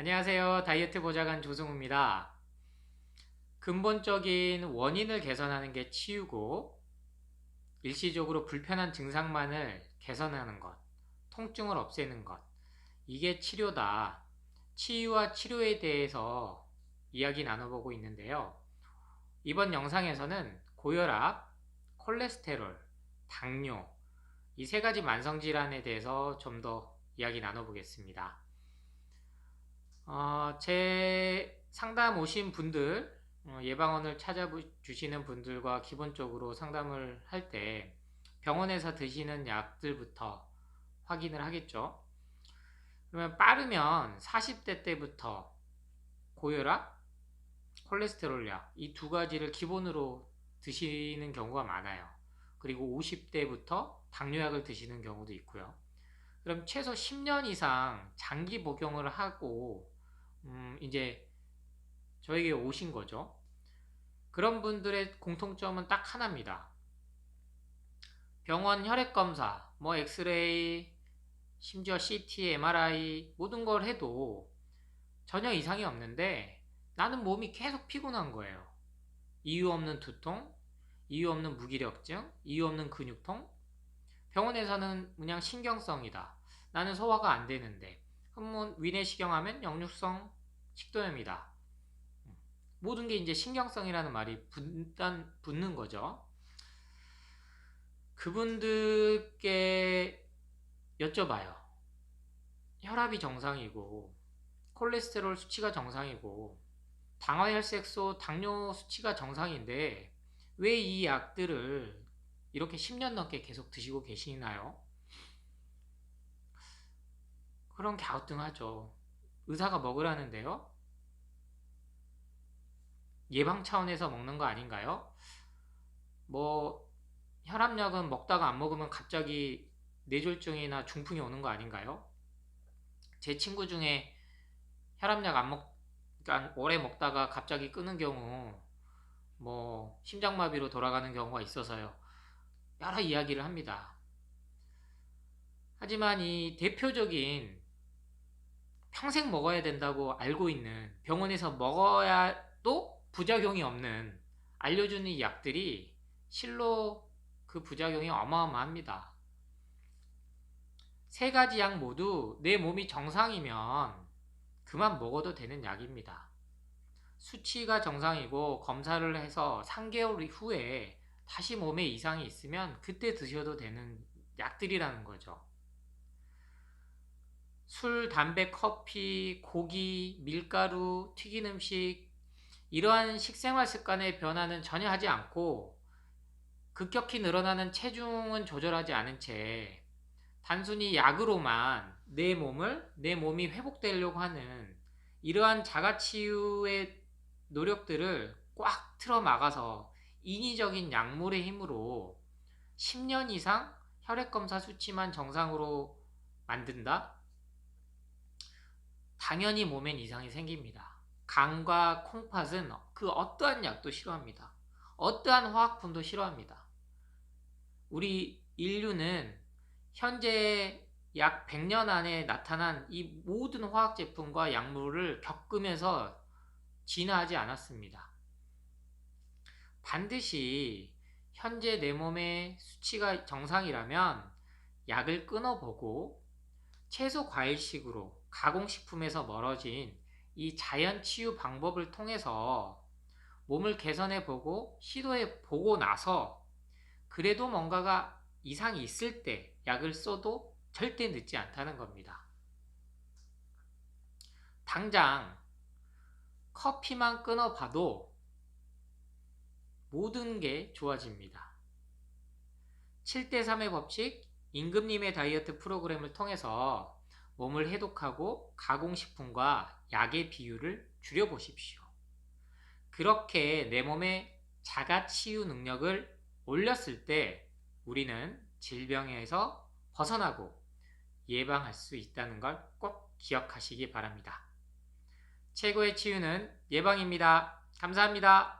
안녕하세요. 다이어트 보좌관 조승우입니다. 근본적인 원인을 개선하는 게 치유고 일시적으로 불편한 증상만을 개선하는 것, 통증을 없애는 것 이게 치료다. 치유와 치료에 대해서 이야기 나눠보고 있는데요. 이번 영상에서는 고혈압, 콜레스테롤, 당뇨 이 세 가지 만성질환에 대해서 좀 더 이야기 나눠보겠습니다. 어, 제 상담 오신 분들, 어, 예방원을 찾아주시는 분들과 기본적으로 상담을 할 때 병원에서 드시는 약들부터 확인을 하겠죠. 그러면 빠르면 40대 때부터 고혈압, 콜레스테롤 약, 이 두 가지를 기본으로 드시는 경우가 많아요. 그리고 50대부터 당뇨약을 드시는 경우도 있고요. 그럼 최소 10년 이상 장기 복용을 하고 음, 이제 저에게 오신 거죠. 그런 분들의 공통점은 딱 하나입니다. 병원 혈액 검사, 뭐 엑스레이, 심지어 CT, MRI 모든 걸 해도 전혀 이상이 없는데 나는 몸이 계속 피곤한 거예요. 이유 없는 두통, 이유 없는 무기력증, 이유 없는 근육통. 병원에서는 그냥 신경성이다. 나는 소화가 안 되는데 한번 위내시경하면 역류성 식도염이다. 모든 게 이제 신경성이라는 말이 분단 붙는 거죠. 그분들께 여쭤봐요. 혈압이 정상이고 콜레스테롤 수치가 정상이고 당화혈색소, 당뇨 수치가 정상인데 왜 이 약들을 이렇게 10년 넘게 계속 드시고 계시나요? 그런 갸우뚱하죠. 의사가 먹으라는데요. 예방 차원에서 먹는 거 아닌가요? 뭐 혈압약은 먹다가 안 먹으면 갑자기 뇌졸중이나 중풍이 오는 거 아닌가요? 제 친구 중에 혈압약 안 먹, 그러니까 오래 먹다가 갑자기 끊은 경우 뭐 심장마비로 돌아가는 경우가 있어서요. 여러 이야기를 합니다. 하지만 이 대표적인 평생 먹어야 된다고 알고 있는 병원에서 먹어야도 부작용이 없는 알려주는 이 약들이 실로 그 부작용이 어마어마합니다. 세 가지 약 모두 내 몸이 정상이면 그만 먹어도 되는 약입니다. 수치가 정상이고 검사를 해서 3개월 후에 다시 몸에 이상이 있으면 그때 드셔도 되는 약들이라는 거죠. 술, 담배, 커피, 고기, 밀가루, 튀긴 음식 이러한 식생활 습관의 변화는 전혀 하지 않고 급격히 늘어나는 체중은 조절하지 않은 채 단순히 약으로만 내 몸을 내 몸이 회복되려고 하는 이러한 자가치유의 노력들을 꽉 틀어 막아서 인위적인 약물의 힘으로 10년 이상 혈액검사 수치만 정상으로 만든다? 당연히 몸엔 이상이 생깁니다. 간과 콩팥은 그 어떠한 약도 싫어합니다. 어떠한 화학품도 싫어합니다. 우리 인류는 현재 약 100년 안에 나타난 이 모든 화학 제품과 약물을 겪으면서 진화하지 않았습니다. 반드시 현재 내 몸의 수치가 정상이라면 약을 끊어보고 채소 과일식으로 가공식품에서 멀어진 이 자연 치유 방법을 통해서 몸을 개선해 보고 시도해 보고 나서 그래도 뭔가가 이상이 있을 때 약을 써도 절대 늦지 않다는 겁니다. 당장 커피만 끊어봐도 모든 게 좋아집니다. 7대3의 법칙, 임금님의 다이어트 프로그램을 통해서 몸을 해독하고 가공식품과 약의 비율을 줄여보십시오. 그렇게 내 몸의 자가 치유 능력을 올렸을 때 우리는 질병에서 벗어나고 예방할 수 있다는 걸 꼭 기억하시기 바랍니다. 최고의 치유는 예방입니다. 감사합니다.